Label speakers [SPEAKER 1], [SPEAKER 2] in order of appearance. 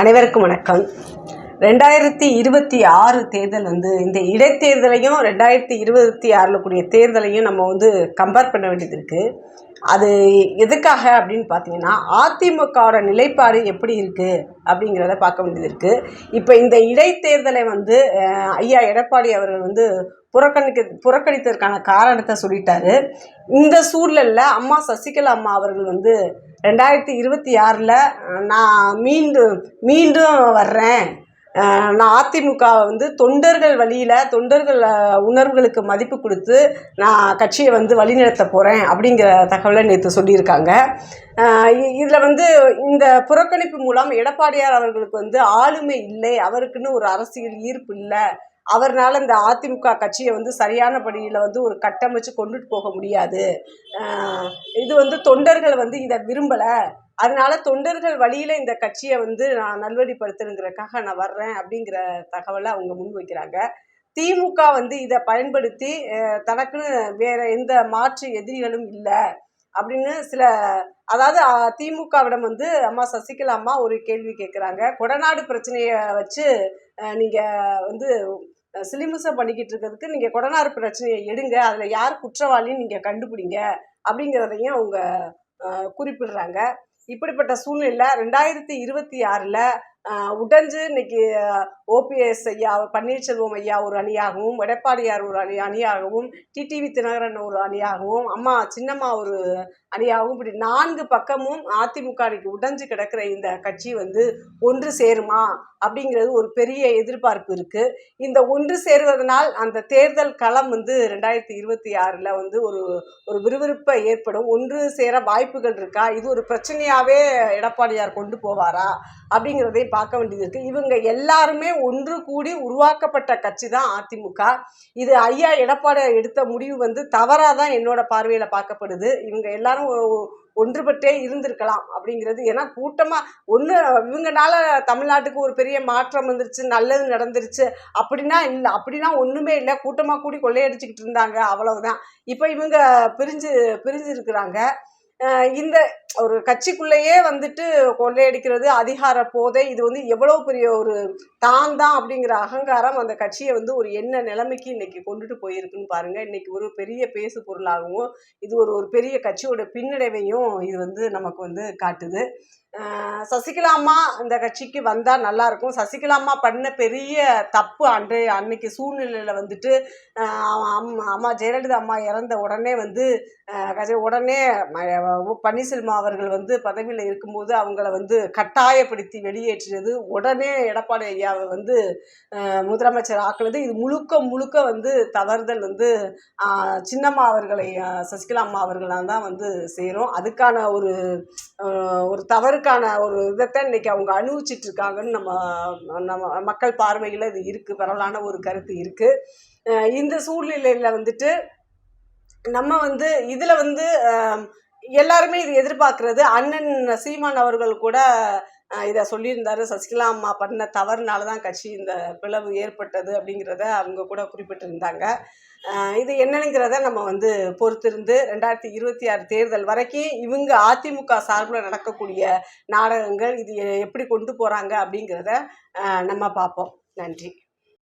[SPEAKER 1] அனைவருக்கும் வணக்கம். ரெண்டாயிரத்தி இருபத்தி ஆறு தேர்தல் வந்து இந்த இடைத்தேர்தலையும் ரெண்டாயிரத்தி இருபத்தி ஆறில் கூடிய தேர்தலையும் நம்ம வந்து கம்பேர் பண்ண வேண்டியது இருக்குது அது எதுக்காக அப்படின்னு பார்த்தீங்கன்னா அதிமுகவோட நிலைப்பாடு எப்படி இருக்குது அப்படிங்கிறத பார்க்க வேண்டியது இருக்குது இப்போ இந்த இடைத்தேர்தலை வந்து ஐயா எடப்பாடி அவர்கள் வந்து புறக்கணிக்க புறக்கணித்ததற்கான காரணத்தை சொல்லிட்டாரு. இந்த சூழலில் அம்மா சசிகலா அம்மா அவர்கள் வந்து ரெண்டாயிரத்தி இருபத்தி ஆறில் நான் மீண்டும் மீண்டும் வர்றேன். நான் அதிமுகவை வந்து தொண்டர்கள் வழியில் தொண்டர்கள் உணர்வுகளுக்கு மதிப்பு கொடுத்து நான் கட்சியை வந்து வழிநடத்த போகிறேன் அப்படிங்கிற தகவலை நேற்று சொல்லியிருக்காங்க. இதில் வந்து இந்த புறக்கணிப்பு மூலம் எடப்பாடியார் அவர்களுக்கு வந்து ஆளுமை இல்லை. அவருக்குன்னு ஒரு அரசியல் ஈர்ப்பு இல்லை. அவர்னால இந்த அதிமுக கட்சியை வந்து சரியான படியில் வந்து ஒரு கட்டமைச்சு கொண்டுட்டு போக முடியாது. இது வந்து தொண்டர்கள் வந்து இதை விரும்பலை. அதனால தொண்டர்கள் வழியில் இந்த கட்சியை வந்து நான் நல்வழிப்படுத்தணுங்கிறதுக்காக நான் வர்றேன் அப்படிங்கிற தகவலை அவங்க முன்வைக்கிறாங்க திமுக வந்து இதை பயன்படுத்தி தனக்குன்னு வேற எந்த மாற்று எதிரிகளும் இல்லை அப்படின்னு சில அதாவது திமுகவிடம் வந்து அம்மா சசிகலா அம்மா ஒரு கேள்வி கேட்குறாங்க கொடநாடு பிரச்சனையை வச்சு நீங்கள் வந்து சிலிமுசை சிலிமிசம் பண்ணிக்கிட்டு இருக்கிறதுக்கு நீங்கள் கொடநாடு பிரச்சனையை எடுங்க அதில் யார் குற்றவாளின்னு நீங்கள் கண்டுபிடிங்க அப்படிங்கிறதையும் அவங்க குறிப்பிடுறாங்க. இப்படிப்பட்ட சூழ்நிலையில் ரெண்டாயிரத்தி இருபத்தி ஆறில் உடஞ்சு இன்னைக்கு ஓபிஎஸ் ஐயா பன்னீர்செல்வம் ஐயா ஒரு அணியாகவும் எடப்பாடியார் ஒரு அணி அணியாகவும் டிடிவி தினகரன் ஒரு அணியாகவும் அம்மா சின்னம்மா ஒரு அணியாகவும் இப்படி நான்கு பக்கமும் அதிமுக அணிக்கு உடைஞ்சு கிடக்கிற இந்த கட்சி வந்து ஒன்று சேருமா அப்படிங்கிறது ஒரு பெரிய எதிர்பார்ப்பு இருக்குது இந்த ஒன்று சேருவதனால் அந்த தேர்தல் களம் வந்து ரெண்டாயிரத்தி இருபத்தி ஆறில் வந்து ஒரு ஒரு விறுவிறுப்பை ஏற்படும். ஒன்று சேர வாய்ப்புகள் இருக்கா? இது ஒரு பிரச்சனையாகவே எடப்பாடியார் கொண்டு போவாரா? அப்படிங்கிறதையும் பார்க்க வேண்டியது இருக்குது இவங்க எல்லாருமே ஒன்று கூடி உருவாக்கப்பட்ட கட்சி தான் அதிமுக. இது ஐயா எடப்பாடியார் எடுத்த முடிவு வந்து தவறாக தான் என்னோட பார்வையில் பார்க்கப்படுது. இவங்க எல்லாரும் ஒன்றுபட்டே இருந்திருக்கலாம் அப்படிங்கிறது. ஏன்னா கூட்டமாக ஒன்று இவங்கனால தமிழ்நாட்டுக்கு ஒரு பெரிய மாற்றம் வந்துருச்சு நல்லது நடந்துருச்சு. அப்படின்னா இல்லை அப்படின்னா ஒன்றுமே இல்லை. கூட்டமாக கூடி கொள்ளையடிச்சுக்கிட்டு இருந்தாங்க. அவ்வளவுதான். இப்போ இவங்க பிரிஞ்சு பிரிஞ்சு இருக்கிறாங்க இந்த ஒரு கட்சிக்குள்ளேயே வந்துட்டு கொள்ளையடிக்கிறது அதிகார போதை இது வந்து எவ்வளோ பெரிய ஒரு தான் தான் அப்படிங்கிற அகங்காரம் அந்த கட்சியை வந்து ஒரு என்ன நிலைமைக்கு இன்னைக்கு கொண்டுட்டு போயிருக்குன்னு பாருங்க. இன்னைக்கு ஒரு பெரிய பேசு பொருளாகவும் இது ஒரு ஒரு பெரிய கட்சியோட பின்னடைவையும் இது வந்து நமக்கு வந்து காட்டுது. சசிகலா அம்மா இந்த கட்சிக்கு வந்தால் நல்லாயிருக்கும் சசிகலா அம்மா பண்ண பெரிய தப்பு அன்றைய அன்னைக்கு சூழ்நிலையில் வந்துட்டு அம்மா அம்மா ஜெயலலிதா அம்மா இறந்த உடனே வந்து உடனே பன்னீர்செல்வம் அவர்கள் வந்து பதவியில் இருக்கும்போது அவங்கள வந்து கட்டாயப்படுத்தி வெளியேற்றியது. உடனே எடப்பாடி ஐயாவை வந்து முதலமைச்சர் ஆக்குனது. இது முழுக்க முழுக்க வந்து தவறுதல் வந்து சின்னம்மா அவர்களை அஹ் சசிகலா அம்மா தான் வந்து செய்கிறோம் அதுக்கான ஒரு ஒரு தவறு அதற்கான ஒரு இதைத்தான் இன்னைக்கு அவங்க அனுபவிச்சிட்டு இருக்காங்கன்னு நம்ம நம்ம மக்கள் பார்வையில் இது இருக்குது பரவலான ஒரு கருத்து இருக்குது இந்த சூழ்நிலையில் வந்துட்டு நம்ம வந்து இதில் வந்து எல்லாருமே இது எதிர்பார்க்கறது அண்ணன் சீமான் அவர்கள் கூட இதை சொல்லியிருந்தாரு. சசிகலா அம்மா பண்ண தவறுனால தான் கட்சி இந்த பிளவு ஏற்பட்டது அப்படிங்கிறத அவங்க கூட குறிப்பிட்டிருந்தாங்க. இது என்னங்கிறத நம்ம வந்து பொறுத்திருந்து ரெண்டாயிரத்தி இருபத்தி ஆறு தேர்தல் வரைக்கும் இவங்க அதிமுக சார்பில் நடக்கக்கூடிய நாடகங்கள் இது எப்படி கொண்டு போகிறாங்க அப்படிங்கிறத நம்ம பார்ப்போம். நன்றி.